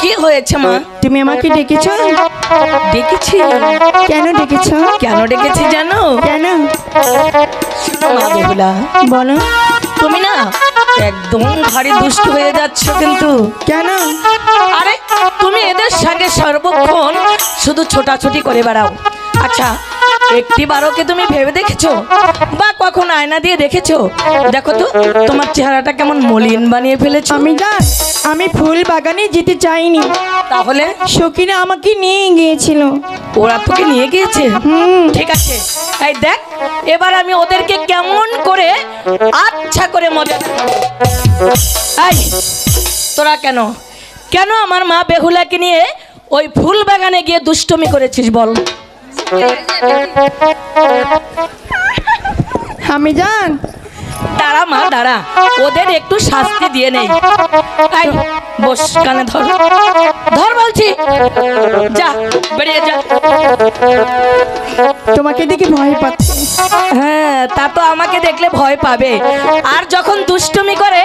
কি হয়েছে মা? তুমি আমাকে ডেকেছো? ডেকেছি। কেন ডেকেছো? কেন ডেকেছি জানো? কেন? মা বেহুলা। বলো। তুমি না একদম ভারী দুষ্ট হয়ে যাচ্ছ কিন্তু। কেন? আরে তুমি এদের সঙ্গে সর্বক্ষণ শুধু ছোটাছুটি করে বেড়াও। আচ্ছা একটি বারও কি তুমি ভেবে দেখেছ? বা কখন আয়না দিয়ে দেখেছ? দেখো তো তোমার চেহারাটা কেমন মলিন বানিয়ে ফেলেছো। আমি জান আমি ফুল বাগানে যেতে চাইনি। তাহলে? সখীরা আমাকে নিয়ে গিয়েছিল। ওরা তোকে নিয়ে গিয়েছে? ঠিক আছে। তাই দেখ এবার আমি ওদেরকে কেমন করে আচ্ছা করে মজা তোরা কেন? কেন আমার মা বেহুলাকে নিয়ে ওই ফুল বাগানে গিয়ে দুষ্টমি করেছিস বল। আমি জান। দাঁড়া মা দাঁড়া। ওদের একটু শাস্তি দিয়ে নেই। এই বস কানে ধর। ধর বলছি। যা বেরিয়ে যা। তোমাকে দেখে ভয় পাচ্ছি। হ্যাঁ তা তো আমাকে দেখলে ভয় পাবে। আর যখন দুষ্টুমি করে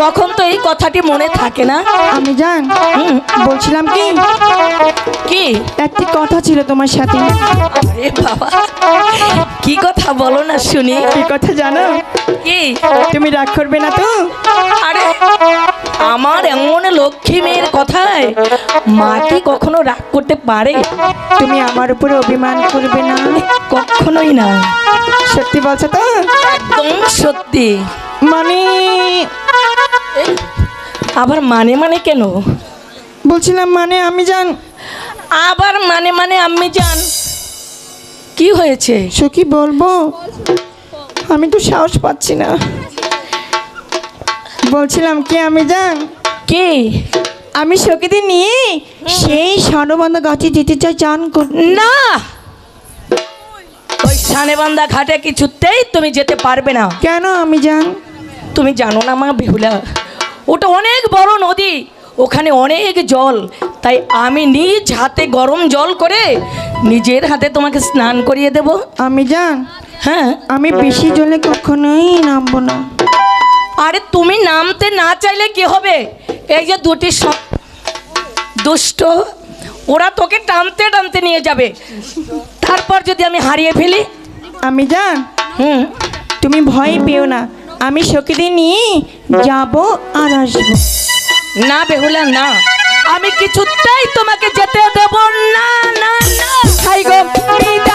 তখন তো এই কথাটি মনে থাকে না। আমি জান বলছিলাম কি? কি? একটি কথা ছিল তোমার সাথে। আরে বাবা কি কথা বলো না শুনি। কি কথা জানো? কি? তুমি রাগ করবে না তো? আরে আমার এমন লক্ষ্মী মেয়ের কথায় মা কি কখনো রাগ করতে পারে? তুমি আমার উপরে অভিমান করবে না। কখনোই না। সত্যি বলছো তো? একদম সত্যি। মানে আবার মানে মানে কেন? বলছিলাম মানে আমি যান আবার মানে মানে আমি যান কি হয়েছে? সখী বলব? আমি তো সাহস পাচ্ছি না। বলছিলাম কি আমি যান কি? আমি সখীদের নিয়ে সেই স্বর্ণবন্ধ গাছে যেতে চাই চান না! ওই সানেবান্ধা ঘাটে কিছুতেই তুমি যেতে পারবে না। কেন আমি জান? তুমি জানো না মা বেহুলা। ওটা অনেক বড় নদী ওখানে অনেক জল। তাই আমি নিজ হাতে গরম জল করে নিজের হাতে তোমাকে স্নান করিয়ে দেব। আমি জান হ্যাঁ। আমি বেশি জলে কখনোই নামবো না। আরে তুমি নামতে না চাইলে কি হবে? এই যে দুটি দুষ্ট ওরা তোকে টানতে টানতে নিয়ে যাবে। তারপর যদি আমি হারিয়ে ফেলি? আমি জান হুম। তুমি ভয় পেও না। আমি সখীদের নিয়ে যাব আর আসব। না বেহুলা না। আমি কিছুতেই তোমাকে যেতে দেব না না না।